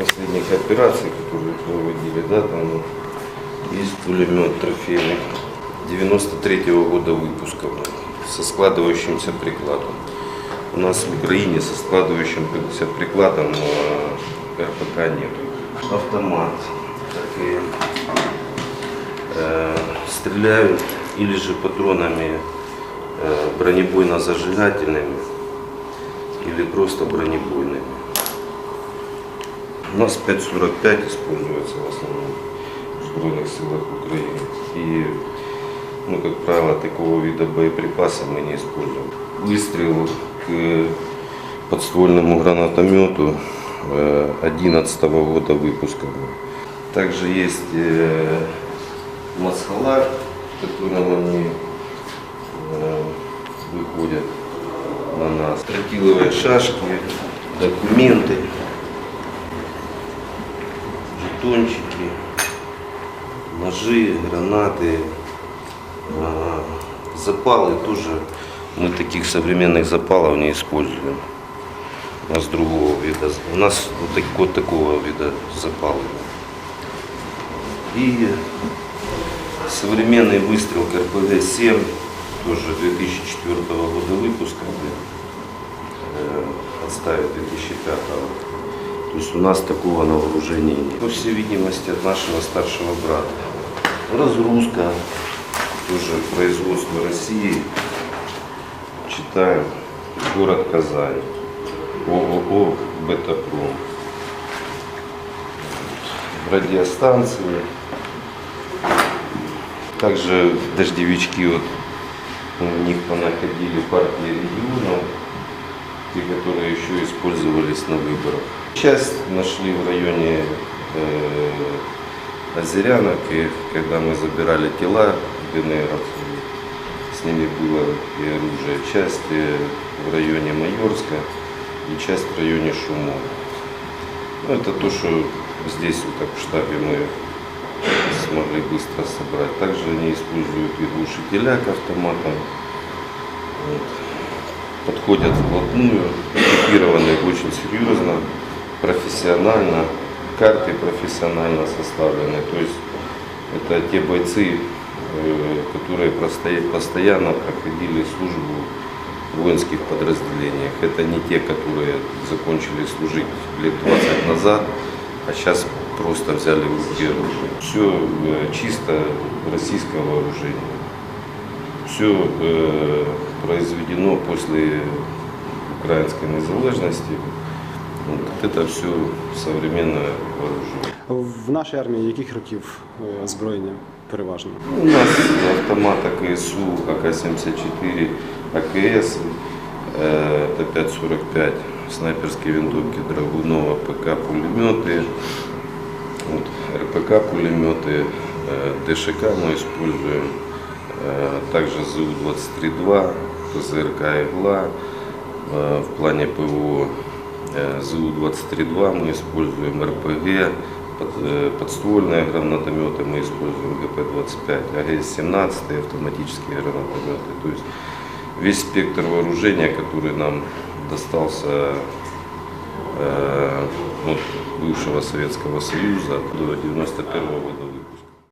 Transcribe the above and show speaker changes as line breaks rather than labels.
последних операций, которые проводили, да, там есть пулемет трофейный 93 года выпуска со складывающимся прикладом. У нас в Украине со складывающимся прикладом э, РПК нет. Автомат. Такие, э, стреляют или же патронами э, бронебойно-зажигательными или просто бронебойными. У нас 5.45 используется в основном в Збройных силах Украины. И, ну, как правило, такого вида боеприпаса мы не используем. Выстрел к подствольному гранатомету 2011 года выпуска. Также есть э, масхалар, которым они э, выходят на нас. Тротиловые шашки, документы, жетончики, ножи, гранаты, а, запалы тоже. Мы таких современных запалов не используем. У нас другого вида. У нас вот, вот такого вида запалы. И современный выстрел КРПГ-7, тоже 2004 года выпуска, отставит 2005 то есть у нас такого на вооружении нет. По всей видимости, от нашего старшего брата. Разгрузка, тоже производство России. Читаем. Город Казань. ООО «Бетапром». Радиостанции. Также дождевички, вот у них понаходили партии регионов те, которые еще использовались на выборах. Часть нашли в районе э, Озерянок, и когда мы забирали тела ДНРов, с ними было и оружие. Часть э, в районе Майорска и часть в районе Шумова. Ну, это то, что здесь вот так в штабе мы смогли быстро собрать. Также они используют и глушителя к автоматам. Вот подходят вплотную, экипированы очень серьезно, профессионально, карты профессионально составлены. То есть это те бойцы, э, которые постоянно проходили службу в воинских подразделениях. Это не те, которые закончили служить лет 20 назад, а сейчас просто взяли в руки оружие. Все чисто российское вооружение все э, произведено после украинской незалежности. Вот это все современное вооружение.
В нашій армії яких років е, озброєння переважно?
У нас автомата КСУ, АК-74, АКС, э, это 5.45, снайперские винтовки Драгунова, ПК пулеметы, вот, РПК пулеметы, э, ДШК мы используем, э, также ЗУ-23-2, ПЗРК «Игла», э, в плане ПВО э, ЗУ-23-2 мы используем, РПГ, под- подствольные гранатометы мы используем, ГП-25, АГС-17 автоматические гранатометы. То есть весь спектр вооружения, который нам достался э, от бывшего Советского Союза до 91 года